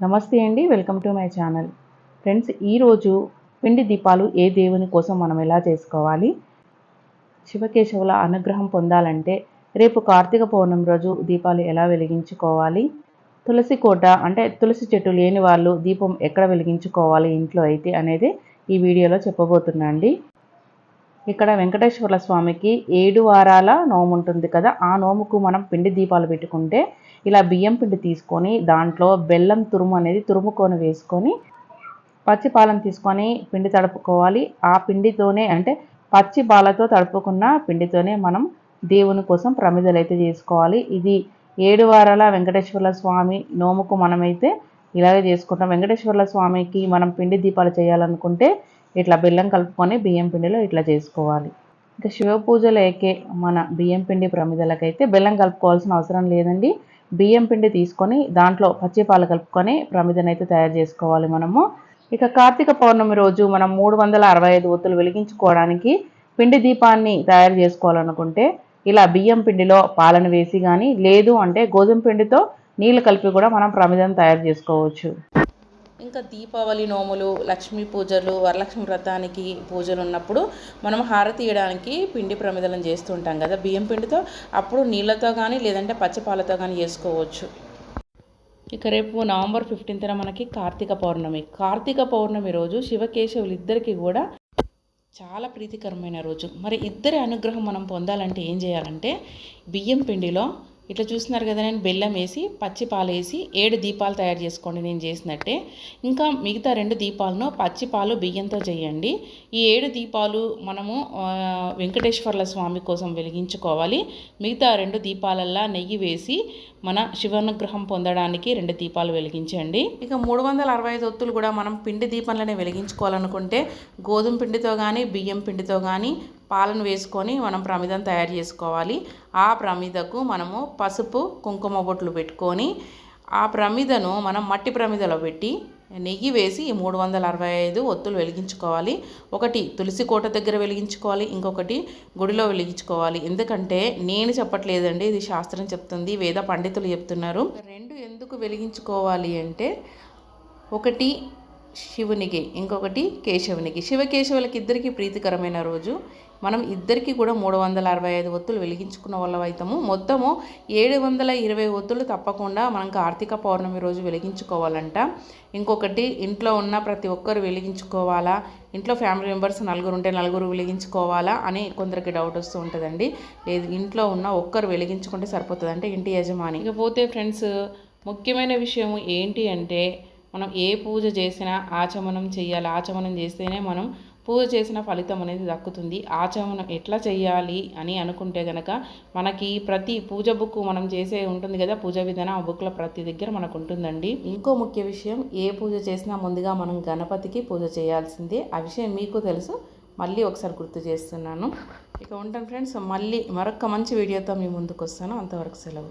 నమస్తే అండి welcome to my channel. Friends ఈరోజు పిండి దీపాలు ఏ దేవుని కోసం మనం ఎలా చేసుకోవాలి? శివకేశవుల అనుగ్రహం పొందాలంటే రేపు కార్తీక పౌర్ణమి రోజు దీపాలు ఎలా వెలిగించుకోవాలి? తులసి కోట అంటే తులసి చెట్టు లేని వాళ్ళు దీపం ఎక్కడ వెలిగించుకోవాలి ఇంట్లో అయితే అనేది ఈ వీడియోలో చెప్పబోతున్నా అండి ఇక్కడ వెంకటేశ్వర స్వామికి ఏడు వారాల నోము ఉంటుంది కదా ఆ నోముకు మనం పిండి దీపాలు పెట్టుకుంటే ఇలా బియ్యం పిండి తీసుకొని దాంట్లో బెల్లం తురుము అనేది తురుముకొని వేసుకొని పచ్చి పాలను తీసుకొని పిండి తడుపుకోవాలి. ఆ పిండితోనే అంటే పచ్చి పాలతో తడుపుకున్న పిండితోనే మనం దేవుని కోసం ప్రమిదలు అయితే చేసుకోవాలి. ఇది ఏడు వారాల వెంకటేశ్వర స్వామి నోముకు మనమైతే ఇలాగే చేసుకుంటాం. వెంకటేశ్వర స్వామికి మనం పిండి దీపాలు చేయాలనుకుంటే ఇట్లా బెల్లం కలుపుకొని బియ్యం పిండిలో ఇట్లా చేసుకోవాలి. ఇంకా శివ ఏకే మన బియ్యం పిండి ప్రమిదలకైతే బెల్లం కలుపుకోవాల్సిన అవసరం లేదండి. బియ్యం పిండి తీసుకొని దాంట్లో పచ్చిపాలు కలుపుకొని ప్రమిదనైతే తయారు చేసుకోవాలి మనము. ఇక కార్తీక పౌర్ణమి రోజు మనం మూడు వందల అరవై ఐదు ఒత్తులు వెలిగించుకోవడానికి పిండి దీపాన్ని తయారు చేసుకోవాలనుకుంటే ఇలా బియ్యం పిండిలో పాలను వేసి కానీ లేదు అంటే గోధుమ పిండితో నీళ్ళు కలిపి కూడా మనం ప్రమిదను తయారు చేసుకోవచ్చు. ఇంకా దీపావళి నోములు లక్ష్మీ పూజలు వరలక్ష్మి వ్రతానికి పూజలు ఉన్నప్పుడు మనం హారతి ఇవ్వడానికి పిండి ప్రమిదలను చేస్తుంటాం కదా. బియ్యం పిండితో అప్పుడు నీళ్ళతో కానీ లేదంటే పచ్చపాలతో కానీ చేసుకోవచ్చు. ఇక రేపు నవంబర్ ఫిఫ్టీన్త్న మనకి కార్తీక పౌర్ణమి. కార్తీక పౌర్ణమి రోజు శివకేశవులు ఇద్దరికి కూడా చాలా ప్రీతికరమైన రోజు. మరి ఇద్దరి అనుగ్రహం మనం పొందాలంటే ఏం చేయాలంటే బియ్యం పిండిలో ఇట్లా చూస్తున్నారు కదా నేను బెల్లం వేసి పచ్చి పాలు వేసి ఏడు దీపాలు తయారు చేసుకోండి నేను చేసినట్టే. ఇంకా మిగతా రెండు దీపాలను పచ్చి పాలు బియ్యంతో చేయండి. ఈ ఏడు దీపాలు మనము వెంకటేశ్వర్ల స్వామి కోసం వెలిగించుకోవాలి. మిగతా రెండు దీపాలల్లా నెయ్యి వేసి మన శివానుగ్రహం పొందడానికి రెండు దీపాలు వెలిగించండి. ఇక మూడు వందల అరవై ఐదు ఒత్తులు కూడా మనం పిండి దీపంలోనే వెలిగించుకోవాలనుకుంటే గోధుమ పిండితో కానీ బియ్యం పిండితో కానీ పాలను వేసుకొని మనం ప్రమిదం తయారు చేసుకోవాలి. ఆ ప్రమిదకు మనము పసుపు కుంకుమ బొట్లు పెట్టుకొని ఆ ప్రమిదను మనం మట్టి ప్రమిదలో పెట్టి నెయ్యి వేసి మూడు వందల అరవై ఐదు ఒత్తులు వెలిగించుకోవాలి. ఒకటి తులసి కోట దగ్గర వెలిగించుకోవాలి. ఇంకొకటి గుడిలో వెలిగించుకోవాలి. ఎందుకంటే నేను చెప్పట్లేదండి ఇది శాస్త్రం చెప్తుంది వేద పండితులు చెప్తున్నారు. రెండు ఎందుకు వెలిగించుకోవాలి అంటే ఒకటి శివునికి ఇంకొకటి కేశవునికి. శివకేశవులకి ఇద్దరికి ప్రీతికరమైన రోజు. మనం ఇద్దరికి కూడా మూడు వందల అరవై ఐదు ఒత్తులు వెలిగించుకున్న వాళ్ళ అవుతాము మొత్తము ఏడు వందల ఇరవై ఒత్తులు తప్పకుండా మనం కార్తీక పౌర్ణమి రోజు వెలిగించుకోవాలంట. ఇంకొకటి ఇంట్లో ఉన్న ప్రతి ఒక్కరు వెలిగించుకోవాలా? ఇంట్లో ఫ్యామిలీ మెంబర్స్ నలుగురు ఉంటే నలుగురు వెలిగించుకోవాలా? అని కొందరికి డౌట్ వస్తూ ఉంటుందండి. లేదు ఇంట్లో ఉన్న ఒక్కరు వెలిగించుకుంటే సరిపోతుంది అంటే ఇంటి యజమాని. ఇకపోతే ఫ్రెండ్స్ ముఖ్యమైన విషయం ఏంటి అంటే మనం ఏ పూజ చేసినా ఆచమనం చేయాలి ఆచమనం చేస్తేనే మనం పూజ చేసిన ఫలితం అనేది దక్కుతుంది. ఆచమనం ఎట్లా చేయాలి అని అనుకుంటే కనుక మనకి ప్రతి పూజ బుక్ మనం చేసే ఉంటుంది కదా పూజ విధానం ఆ బుక్లో ప్రతి దగ్గర మనకు ఉంటుందండి. ఇంకో ముఖ్య విషయం ఏ పూజ చేసినా ముందుగా మనం గణపతికి పూజ చేయాల్సిందే. ఆ విషయం మీకు తెలుసు. మళ్ళీ ఒకసారి గుర్తు చేస్తున్నాను. ఇక ఉంటాను ఫ్రెండ్స్ మళ్ళీ మరొక మంచి వీడియోతో మీ ముందుకు వస్తాను అంతవరకు సెలవు.